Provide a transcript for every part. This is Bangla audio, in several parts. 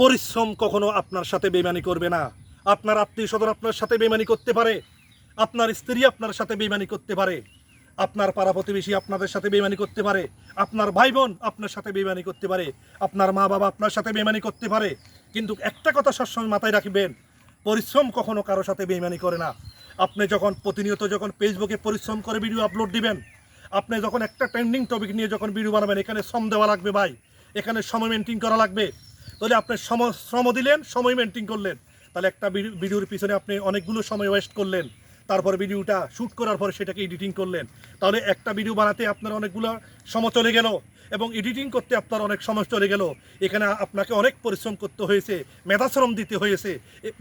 পরিশ্রম কখনো আপনার সাথে বেমানি করবে না। আপনার আত্মীয় স্বজন আপনার সাথে বেমানি করতে পারে। আপনার স্ত্রী আপনার সাথে বেমানি করতে পারে। আপনার পাড়া প্রতিবেশী আপনাদের সাথে বেমানি করতে পারে। আপনার ভাই বোন আপনার সাথে বেমানি করতে পারে। আপনার মা বাবা আপনার সাথে বেমানি করতে পারে। কিন্তু একটা কথা সবসময় মাথায় রাখবেন, পরিশ্রম কখনো কারও সাথে বেমানি করে না। আপনি যখন প্রতিনিয়ত যখন ফেসবুকে পরিশ্রম করে ভিডিও আপলোড দিবেন, আপনি যখন একটা ট্রেন্ডিং টপিক নিয়ে যখন ভিডিও বানাবেন, এখানে শ্রম দেওয়া লাগবে ভাই। এখানে সময় মেনটেন করা লাগবে। তাহলে আপনি শ্রম দিলেন, সময় মেনটেন করলেন। তাহলে একটা ভিডিওর পিছনে আপনি অনেকগুলো সময় ওয়েস্ট করলেন। তারপর ভিডিওটা শ্যুট করার পরে সেটাকে এডিটিং করলেন। তাহলে একটা ভিডিও বানাতে আপনার অনেকগুলো সময় চলে গেল এবং এডিটিং করতে আপনার অনেক সময় চলে গেল। এখানে আপনাকে অনেক পরিশ্রম করতে হয়েছে, মেধা শ্রম দিতে হয়েছে।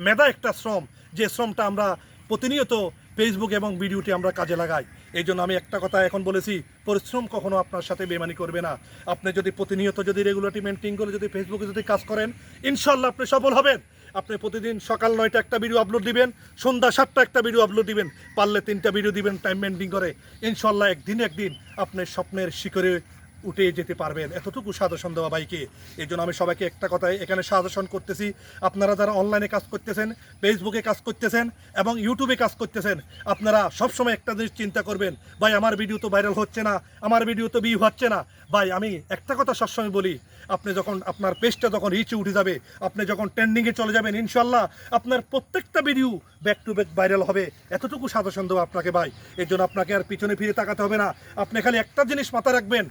মেধা একটা শ্রম। যে শ্রমটা আমরা প্রতিনিয়ত ফেসবুক এবং ভিডিওটি আমরা কাজে লাগাই। এই জন্য আমি একটা কথা এখন বলেছি, পরিশ্রম কখনো আপনার সাথে বেমানি করবে না। আপনি যদি প্রতিনিয়ত যদি রেগুলারটি মেনটেন করে যদি ফেসবুকে যদি কাজ করেন ইনশাল্লাহ আপনি সফল হবেন। আপনি প্রতিদিন সকাল নয়টা একটা ভিডিও আপলোড দিবেন, সন্ধ্যা সাতটা একটা ভিডিও আপলোড দিবেন, পারলে তিনটা ভিডিও দিবেন টাইম মেনটেন করে। ইনশাল্লাহ একদিন একদিন আপনার স্বপ্নের শিখরে উঠে যেতে পারবেন। এতটুকু সাজেশন দেওয়া বাইকে এই জন্য আমি সবাইকে একটা কথাই এখানে সাজেশন করতেছি। আপনারা যারা অনলাইনে কাজ করতেছেন ফেসবুকে কাজ করতেছেন এবং ইউটিউবে কাজ করতেছেন, আপনারা সবসময় একটা জিনিস চিন্তা করবেন, ভাই, আমার ভিডিও তো ভাইরাল হচ্ছে না, আমার ভিডিও তো ভিউ হচ্ছে না। ভাই, আমি একটা কথা সবসময় বলি, আপনি যখন আপনার পেজটা যখন রিচে উঠে যাবে, আপনি যখন ট্রেন্ডিংয়ে চলে যাবেন ইনশাল্লাহ আপনার প্রত্যেকটা video back to back viral হবে। এতটুকু সাজেশন দেবো আপনাকে ভাই। এর জন্য আপনাকে আর পিছনে ফিরে তাকাতে হবে না। আপনি খালি একটা জিনিস মাথায় রাখবেন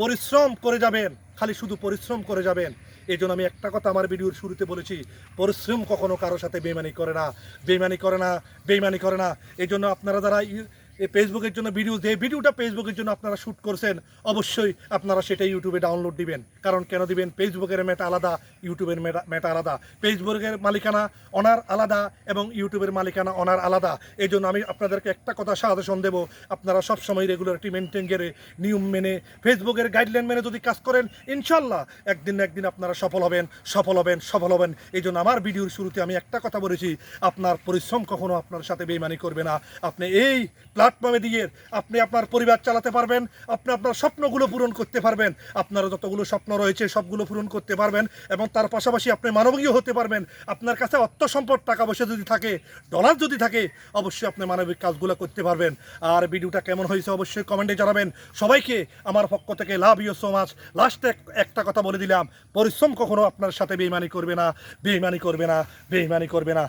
পরিশ্রম করে যাবেন, খালি শুধু পরিশ্রম করে যাবেন। এই জন্য আমি একটা কথা আমার ভিডিওর শুরুতে বলেছি, পরিশ্রম কখনো কারোর সাথে বেমানি করে না। বেমানি করে না বেমানি করে না। এই জন্য আপনারা যারা এই ফেসবুকের জন্য ভিডিও যে ভিডিওটা ফেসবুকের জন্য আপনারা শ্যুট করছেন, অবশ্যই আপনারা সেটা ইউটিউবে ডাউনলোড দিবেন। কারণ কেন দিবেন? ফেসবুকের মেটা আলাদা ইউটিউবের মেটা আলাদা। ফেসবুকের মালিকানা অনার আলাদা এবং ইউটিউবের মালিকানা অনার আলাদা। এই জন্য আমি আপনাদেরকে একটা কথা সাজেশন দেবো। আপনারা সবসময় রেগুলারিটি মেনটেন করে নিয়ম মেনে ফেসবুকের গাইডলাইন মেনে যদি কাজ করেন ইনশাল্লাহ একদিন না একদিন আপনারা সফল হবেন সফল হবেন সফল হবেন। এই জন্য আমার ভিডিওর শুরুতে আমি একটা কথা বলেছি, আপনার পরিশ্রম কখনো আপনার সাথে বেইমানি করবে না। আপনি এই প্ল্যাটফর্মে দিয়ে আপনি আপনার পরিবার চালাতে পারবেন, আপনি আপনার স্বপ্নগুলো পূরণ করতে পারবেন। আপনার যতগুলো স্বপ্ন রয়েছে, সবগুলো পূরণ করতে পারবেন এবং তার পাশাপাশি আপনি মানবিকও হতে পারবেন। আপনার কাছে অর্থ সম্পদ, টাকা পয়সা যদি থাকে ডলার যদি থাকে, অবশ্যই আপনি মানবিক কাজগুলো করতে পারবেন। আর ভিডিওটা কেমন হয়েছে অবশ্যই কমেন্টে জানাবেন। সবাইকে আমার পক্ষ থেকে লাভ ইউ সো মাচ লাস্টে একটা কথা বলে দিলাম। পরিশ্রম কখনো আপনার সাথে বেইমানি করবে না, বেইমানি করবে না, বেইমানি করবে না।